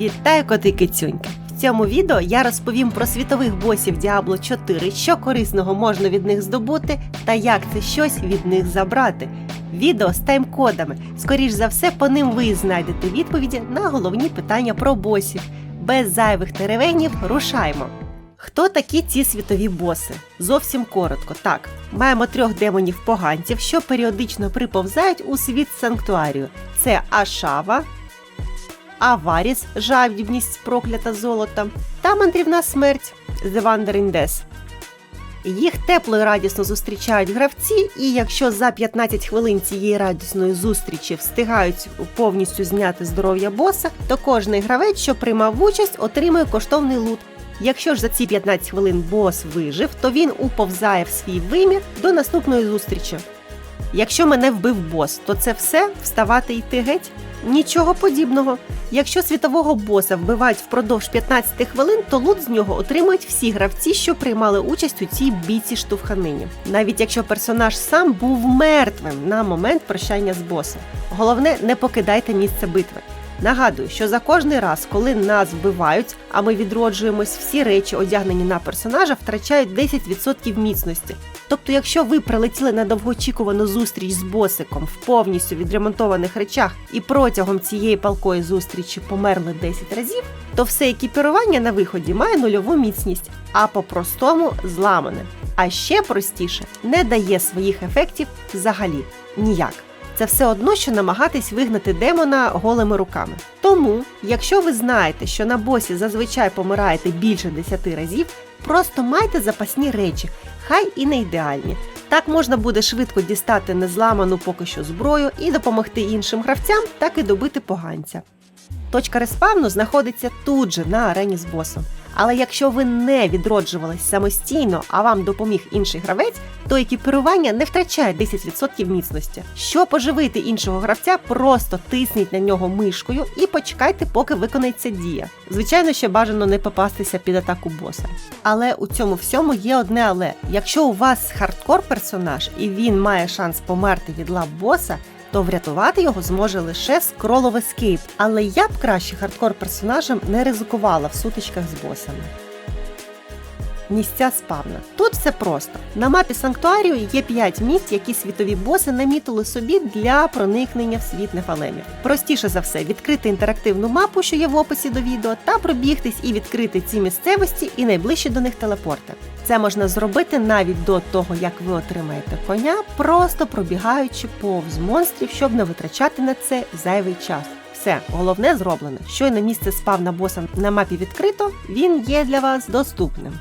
Вітаю коти кицюньки! В цьому відео я розповім про світових босів Diablo 4, що корисного можна від них здобути та як це щось від них забрати. Відео з тайм-кодами. Скоріш за все, по ним ви знайдете відповіді на головні питання про босів. Без зайвих теревенів рушаймо. Хто такі ці світові боси? Зовсім коротко. Так, маємо трьох демонів поганців, що періодично приповзають у світ санктуарію. Це Ашава, Аваріс, жадібність проклята золотом, та мандрівна смерть The Wandering Death. Їх тепло і радісно зустрічають гравці, і якщо за 15 хвилин цієї радісної зустрічі встигають повністю зняти здоров'я боса, то кожний гравець, що приймав участь, отримує коштовний лут. Якщо ж за ці 15 хвилин бос вижив, то він уповзає в свій вимір до наступної зустрічі. Якщо мене вбив бос, то це все вставати йти геть? Нічого подібного. Якщо світового боса вбивають впродовж 15 хвилин, то лут з нього отримують всі гравці, що приймали участь у цій бійці штовханині. Навіть якщо персонаж сам був мертвим на момент прощання з босом. Головне, не покидайте місце битви. Нагадую, що за кожний раз, коли нас вбивають, а ми відроджуємось, всі речі, одягнені на персонажа, втрачають 10% міцності. Тобто, якщо ви прилетіли на довгоочікувану зустріч з босиком в повністю відремонтованих речах і протягом цієї палкої зустрічі померли 10 разів, то все екіпірування на виході має нульову міцність, а по-простому зламане. А ще простіше не дає своїх ефектів взагалі ніяк. Це все одно, що намагатись вигнати демона голими руками. Тому, якщо ви знаєте, що на босі зазвичай помираєте більше 10 разів, просто майте запасні речі, хай і не ідеальні. Так можна буде швидко дістати незламану поки що зброю і допомогти іншим гравцям, так і добити поганця. Точка респавну знаходиться тут же на арені з босом. Але якщо ви не відроджувались самостійно, а вам допоміг інший гравець, то екіпірування не втрачає 10% міцності. Щоб поживити іншого гравця, просто тисніть на нього мишкою і почекайте, поки виконається дія. Звичайно, ще бажано не попастися під атаку боса. Але у цьому всьому є одне але. Якщо у вас хардкор персонаж і він має шанс померти від лап боса, то врятувати його зможе лише скролове скейп, але я б краще хардкор персонажем не ризикувала в сутичках з босами. Місця спавна. Тут все просто. На мапі Санктуарію є 5 місць, які світові боси намітили собі для проникнення в світ нефалемів. Простіше за все, відкрити інтерактивну мапу, що є в описі до відео, та пробігтись і відкрити ці місцевості і найближчі до них телепорти. Це можна зробити навіть до того, як ви отримаєте коня, просто пробігаючи повз монстрів, щоб не витрачати на це зайвий час. Все, головне зроблено. Щойно місце спавна боса на мапі відкрито, він є для вас доступним.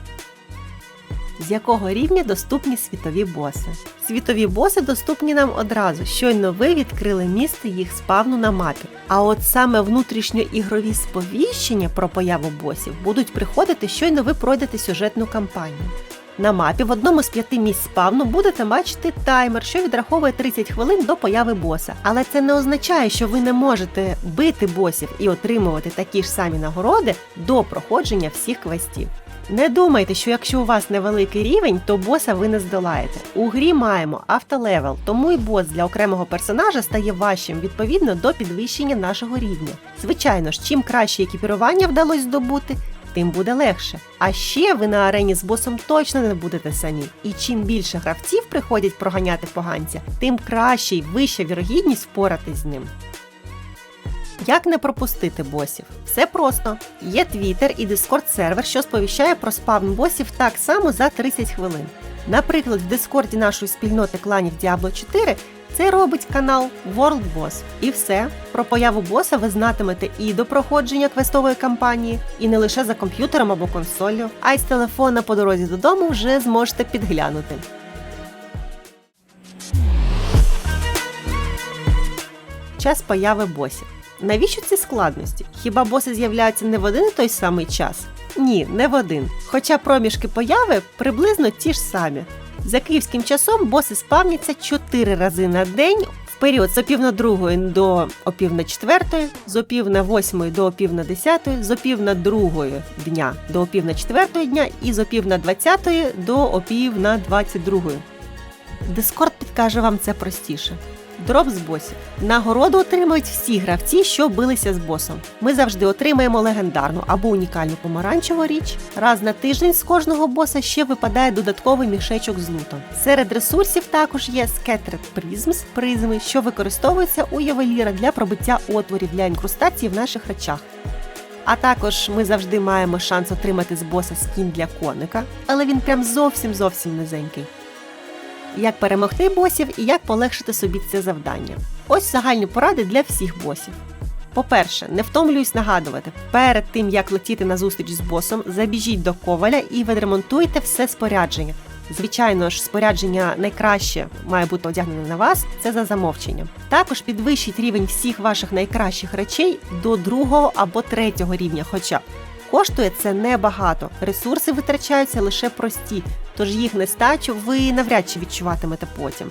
З якого рівня доступні світові боси? Світові боси доступні нам одразу, щойно ви відкрили місце їх спавну на мапі. А от саме внутрішньоігрові сповіщення про появу босів будуть приходити, щойно ви пройдете сюжетну кампанію. На мапі в одному з п'яти місць спавну будете бачити таймер, що відраховує 30 хвилин до появи боса. Але це не означає, що ви не можете бити босів і отримувати такі ж самі нагороди до проходження всіх квестів. Не думайте, що якщо у вас невеликий рівень, то боса ви не здолаєте. У грі маємо автолевел, тому і бос для окремого персонажа стає важчим відповідно до підвищення нашого рівня. Звичайно ж, чим краще екіпірування вдалося здобути, тим буде легше. А ще ви на арені з босом точно не будете самі. І чим більше гравців приходять проганяти поганця, тим краще й вища вірогідність впоратись з ним. Як не пропустити босів? Все просто. Є Twitter і Discord сервер, що сповіщає про спавн босів так само за 30 хвилин. Наприклад, в Дискорді нашої спільноти кланів Diablo 4 це робить канал World Boss. І все. Про появу боса ви знатимете і до проходження квестової кампанії, і не лише за комп'ютером або консолью, а й з телефона по дорозі додому вже зможете підглянути. Час появи босів. Навіщо ці складності? Хіба боси з'являються не в один і той самий час? Ні, не в один. Хоча проміжки появи приблизно ті ж самі. За київським часом боси спавняться 4 рази на день в період з опів на другої до опів на четвертої, з опів на восьмої до опів на десятої, з опів на другої дня до опів на четвертої дня і з опів на двадцятої до опів на двадцять другої. Дискорд підкаже вам це простіше. Дроп з босів. Нагороду отримують всі гравці, що билися з босом. Ми завжди отримаємо легендарну або унікальну помаранчеву річ. Раз на тиждень з кожного боса ще випадає додатковий мішечок з лутом. Серед ресурсів також є Scattered Prisms, призми, що використовуються у ювеліра для пробиття отворів для інкрустації в наших речах. А також ми завжди маємо шанс отримати з боса скін для коника, але він прям зовсім зовсім низенький. Як перемогти босів і як полегшити собі це завдання. Ось загальні поради для всіх босів. По-перше, не втомлююсь нагадувати, перед тим як летіти на зустріч з босом, забіжіть до коваля і відремонтуйте все спорядження. Звичайно ж, спорядження найкраще має бути одягнене на вас, це за замовченням. Також підвищіть рівень всіх ваших найкращих речей до другого або третього рівня, хоча. Коштує це небагато. Ресурси витрачаються лише прості, тож їх нестачу ви навряд чи відчуватимете потім.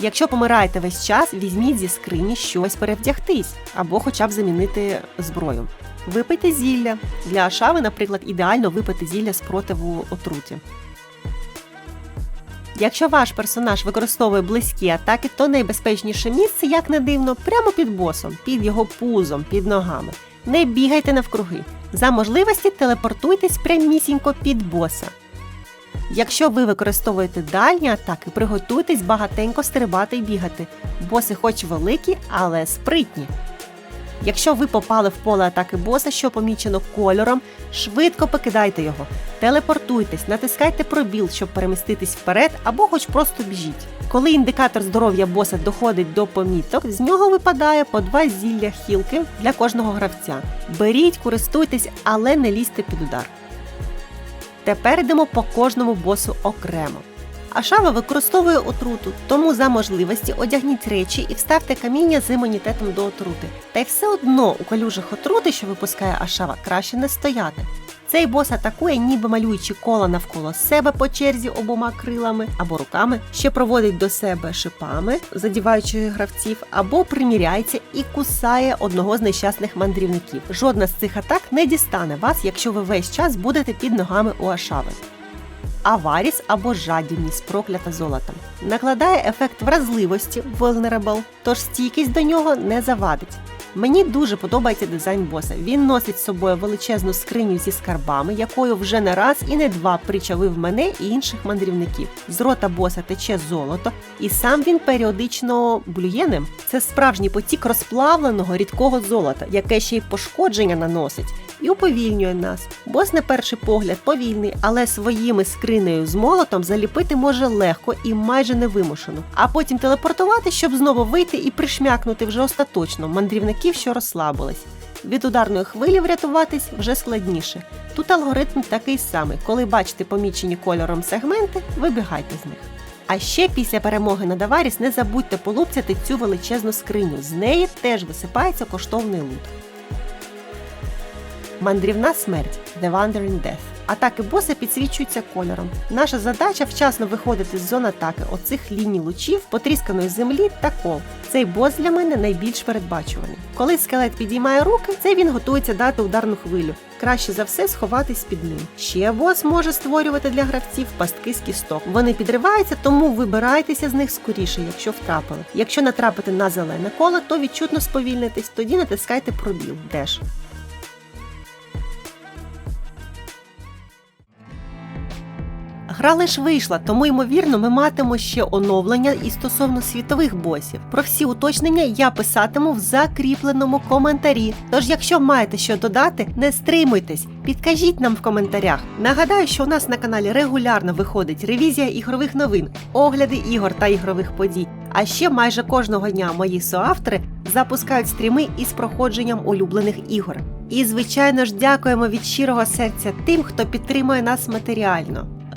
Якщо помираєте весь час, візьміть зі скрині щось перевдягтись або хоча б замінити зброю. Випийте зілля. Для ашави, наприклад, ідеально випити зілля з противу отруті. Якщо ваш персонаж використовує близькі атаки, то найбезпечніше місце, як не дивно, прямо під босом, під його пузом, під ногами. Не бігайте навкруги. За можливості телепортуйтесь прямісінько під боса. Якщо ви використовуєте дальні атаки, приготуйтесь багатенько стрибати і бігати. Боси хоч великі, але спритні. Якщо ви попали в поле атаки боса, що помічено кольором, швидко покидайте його, телепортуйтесь, натискайте пробіл, щоб переміститись вперед, або хоч просто біжіть. Коли індикатор здоров'я боса доходить до поміток, з нього випадає по два зілля хілки для кожного гравця. Беріть, користуйтесь, але не лізьте під удар. Тепер йдемо по кожному босу окремо. Ашава використовує отруту, тому за можливості одягніть речі і вставте каміння з імунітетом до отрути. Та й все одно у калюжах отрути, що випускає Ашава, краще не стояти. Цей бос атакує, ніби малюючи кола навколо себе по черзі обома крилами або руками, ще проводить до себе шипами, задіваючи гравців, або приміряється і кусає одного з нещасних мандрівників. Жодна з цих атак не дістане вас, якщо ви весь час будете під ногами у Ашави. Аваріс або жадібність проклята золотом. Накладає ефект вразливості Vulnerable, тож стійкість до нього не завадить. Мені дуже подобається дизайн боса. Він носить з собою величезну скриню зі скарбами, якою вже не раз і не два причавив мене і інших мандрівників. З рота боса тече золото, і сам він періодично блює ним. Це справжній потік розплавленого рідкого золота, яке ще й пошкодження наносить. І уповільнює нас. Бос на перший погляд повільний, але своїми скринею з молотом заліпити може легко і майже невимушено, а потім телепортувати, щоб знову вийти і пришмякнути вже остаточно мандрівників, що розслабились. Від ударної хвилі врятуватись вже складніше. Тут алгоритм такий самий: коли бачите помічені кольором сегменти, вибігайте з них. А ще після перемоги на Даваріс не забудьте полупцяти цю величезну скриню. З неї теж висипається коштовний лут. Мандрівна смерть The Wandering Death. Атаки боса підсвічуються кольором. Наша задача вчасно виходити з зон атаки оцих ліній лучів, потрісканої землі та кол. Цей бос для мене найбільш передбачуваний. Коли скелет підіймає руки, це він готується дати ударну хвилю. Краще за все сховатись під ним. Ще бос може створювати для гравців пастки з кісток. Вони підриваються, тому вибирайтеся з них скоріше, якщо втрапили. Якщо натрапите на зелене коло, то відчутно сповільнитесь, тоді натискайте пробіл. Деш. Гра лиш вийшла, тому ймовірно, ми матимемо ще оновлення і стосовно світових босів. Про всі уточнення я писатиму в закріпленому коментарі. Тож, якщо маєте що додати, не стримуйтесь, підкажіть нам в коментарях. Нагадаю, що у нас на каналі регулярно виходить ревізія ігрових новин, огляди ігор та ігрових подій. А ще майже кожного дня мої соавтори запускають стріми із проходженням улюблених ігор. І, звичайно ж, дякуємо від щирого серця тим, хто підтримує нас матеріально.